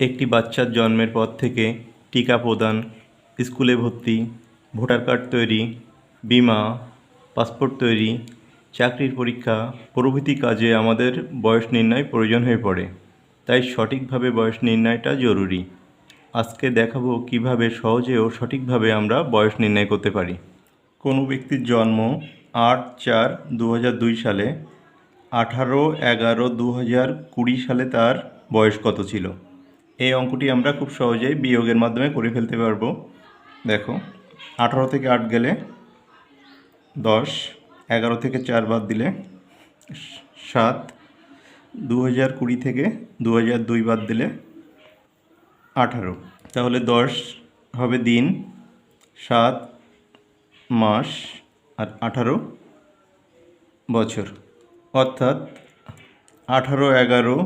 একটি বাচ্চার জন্মের পর থেকে টিকা প্রদান, স্কুলে ভর্তি, ভোটার কার্ড তৈরি, বিমা, পাসপোর্ট তৈরি, চাকরির পরীক্ষা, প্রভৃতি কাজে আমাদের বয়স নির্ণয় প্রয়োজন হয়ে পড়ে। তাই সঠিকভাবে বয়স নির্ণয়টা জরুরি। আজকে দেখাবো কীভাবে সহজে ও সঠিকভাবে আমরা বয়স নির্ণয় করতে পারি। কোনো ব্যক্তির জন্ম আট চার দু সালে, আঠারো এগারো দু সালে তার বয়স কত ছিল? এই অঙ্কটি আমরা খুব সহজেই বিয়োগের মাধ্যমে করে ফেলতে পারব। দেখো, আঠারো থেকে আট গেলে দশ, এগারো থেকে চার বাদ দিলে সাত দু হাজার কুড়ি থেকে দু হাজার দুই বাদ দিলে আঠারো। তাহলে দশ হবে দিন, সাত মাস আর আঠারো বছর। অর্থাৎ আঠারো, এগারো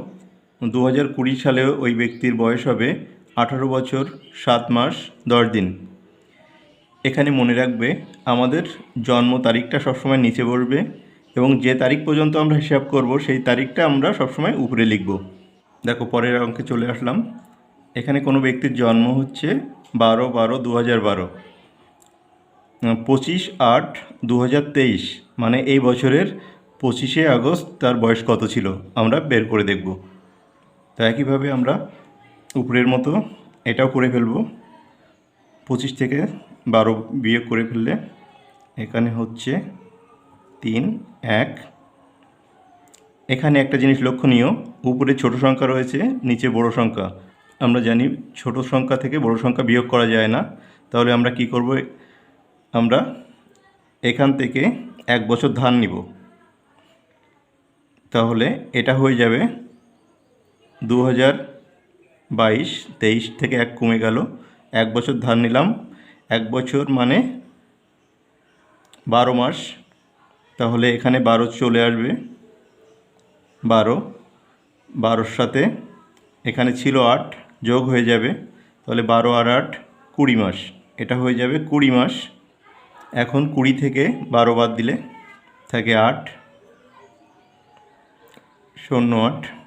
দু হাজার কুড়ি সালে ওই ব্যক্তির বয়স হবে আঠারো বছর, সাত মাস, দশ দিন। এখানে মনে রাখবে, আমাদের জন্ম তারিখটা সবসময় নিচে বসবে এবং যে তারিখ পর্যন্ত আমরা হিসাব করব, সেই তারিখটা আমরা সবসময় উপরে লিখব। দেখো, পরের অঙ্কে চলে আসলাম। এখানে কোনো ব্যক্তির জন্ম হচ্ছে বারো বারো দু হাজার বারো পঁচিশ আট দু হাজার তেইশ মানে এই বছরের পঁচিশে আগস্ট তার বয়স কত ছিল? আমরা বের করে দেখব। তো একইভাবে আমরা উপরের মতো এটাও করে ফেলব। পঁচিশ থেকে বারো বিয়োগ করে ফেললে এখানে হচ্ছে তিন, এক। এখানে একটা জিনিস লক্ষণীয়, উপরে ছোট সংখ্যা রয়েছে, নিচে বড় সংখ্যা। আমরা জানি ছোট সংখ্যা থেকে বড় সংখ্যা বিয়োগ করা যায় না। তাহলে আমরা কি করব? আমরা এখান থেকে এক বছর ধান নিব। তাহলে এটা হয়ে যাবে দু হাজার বাইশ, তেইশ থেকে এক কমে গেল। এক বছর ধান নিলাম। এক বছর মানে বারো মাস। তাহলে এখানে বারো চলে আসবে। বারো। বারোর সাথে এখানে ছিল আট, যোগ হয়ে যাবে। তাহলে বারো আর আট, কুড়ি মাস। এটা হয়ে যাবে কুড়ি মাস। এখন কুড়ি থেকে বারো বাদ দিলে থাকে আট। শূন্য আট।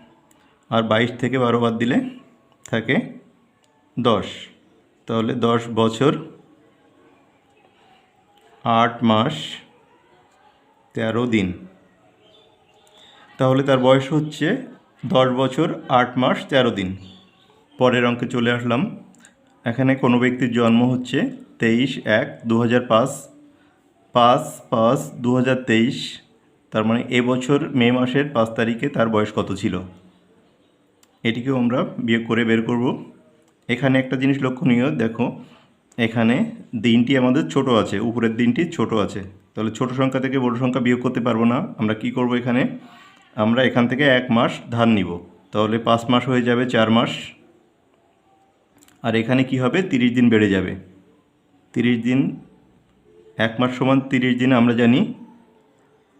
আর বাইশ থেকে বারো বাদ দিলে থাকে দশ। তাহলে দশ বছর, আট মাস, তেরো দিন। তাহলে তার বয়স হচ্ছে দশ বছর, আট মাস, তেরো দিন। পরের অঙ্কে চলে আসলাম। এখানে কোনো ব্যক্তির জন্ম হচ্ছে তেইশ এক দু হাজার পাঁচ পাঁচ পাঁচ দু হাজার তেইশ। তার মানে এবছর মে মাসের পাঁচ তারিখে তার বয়স কত ছিল? এটিকেও আমরা বিয়োগ করে বের করব। এখানে একটা জিনিস লক্ষণীয়, দেখো, এখানে দিনটি আমাদের ছোট আছে, উপরের দিনটি ছোট আছে। তাহলে ছোট সংখ্যা থেকে বড় সংখ্যা বিয়োগ করতে পারব না। আমরা কি করব এখানে? আমরা এখান থেকে এক মাস ধান নিব। তাহলে পাঁচ মাস হয়ে যাবে চার মাস। আর এখানে কি হবে? তিরিশ দিন বেড়ে যাবে। তিরিশ দিন, এক মাস সমান তিরিশ দিন আমরা জানি,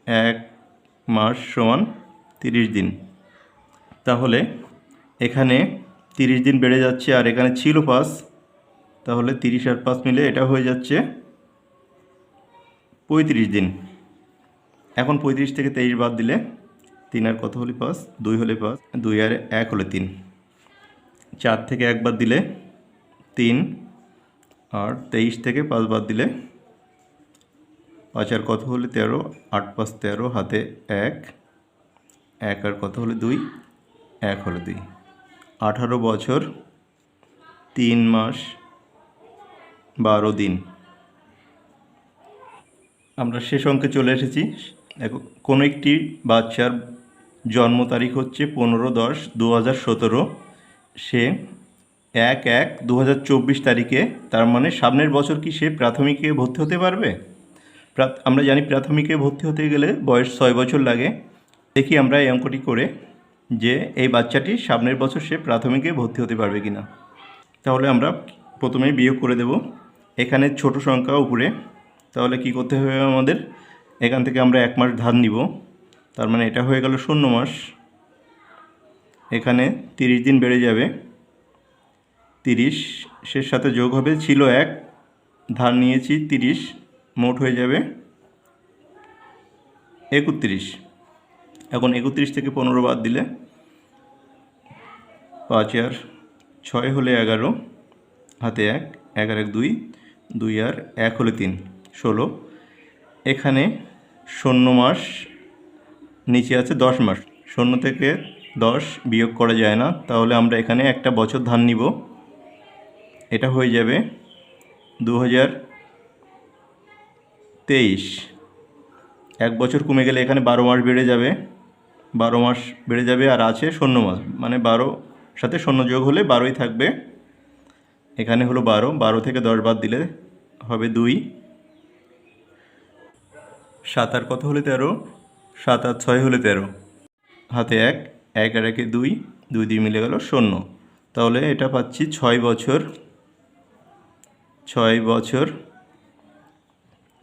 এক মাস সমান তিরিশ দিন। তাহলে এখানে তিরিশ দিন বেড়ে যাচ্ছে আর এখানে ছিল পাঁচ তাহলে তিরিশ আর পাঁচ মিলে এটা হয়ে যাচ্ছে পঁয়ত্রিশ দিন। এখন পঁয়ত্রিশ থেকে তেইশ বাদ দিলে তিন আর কত হলে পাঁচ দুই হলে পাঁচ দুই আর এক হলে তিন। চার থেকে এক বাদ দিলে তিন আর তেইশ থেকে পাঁচ বাদ দিলে পাঁচ আর কত হলে তেরো? আট পাঁচ তেরো, হাতে এক। এক আর কত হলে দুই? এক হলে দুই। আঠারো বছর, তিন মাস, বারো দিন। আমরা শেষ অঙ্কে চলে এসেছি। কোনো একটি বাচ্চার জন্ম তারিখ হচ্ছে পনেরো দশ দু হাজার সতেরো। সে এক এক দু হাজার চব্বিশ তারিখে, তার মানে সামনের বছর কি সে প্রাথমিকে ভর্তি হতে পারবে? আমরা জানি প্রাথমিকে ভর্তি হতে গেলে বয়স ছয় বছর লাগে। দেখি আমরা এই অঙ্কটি করে যে এই বাচ্চাটি সামনের বছর সে প্রাথমিকে ভর্তি হতে পারবে কি না তাহলে আমরা প্রথমেই বিয়োগ করে দেব। এখানে ছোট সংখ্যা উপরে। তাহলে কি করতে হবে আমাদের? এখান থেকে আমরা এক মাস ধান নিব। তার মানে এটা হয়ে গেল শূন্য মাস। এখানে তিরিশ দিন বেড়ে যাবে। তিরিশের সাথে যোগ হবে ছিল এক। ধান নিয়েছি তিরিশ, মোট হয়ে যাবে একত্রিশ। এখন একত্রিশ থেকে পনেরো বাদ দিলে পাঁচ আর ছয় হলে এগারো, হাতে এক, এগারো এক দুই দুই আর এক হলে তিন, ষোলো। এখানে শূন্য মাস, নিচে আছে দশ মাস। শূন্য থেকে দশ বিয়োগ করা যায় না, তাহলে আমরা এখানে একটা বছর ধান নিব। এটা হয়ে যাবে দু তেইশ। এক বছর কমে গেলে এখানে বারো মাস বেড়ে যাবে। বারো মাস বেড়ে যাবে আর আছে শূন্য মাস মানে বারো সাথে শূন্য যোগ হলে বারোই থাকবে। এখানে হলো বারো। বারো থেকে দশ বাদ দিলে হবে দুই। সাত আর কত হলে তেরো? সাত আর ছয় হলে তেরো। হাতে এক এক আর একে দুই দুই দুই মিলে গেল শূন্য। তাহলে এটা পাচ্ছি ছয় বছর। ছয় বছর,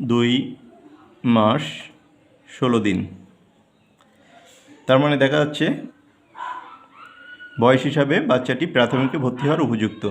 দুই মাস, ষোলো দিন। তার মানে দেখা যাচ্ছে বয়স হিসাবে বাচ্চাটি প্রাথমিকে ভর্তি হওয়ার উপযুক্ত।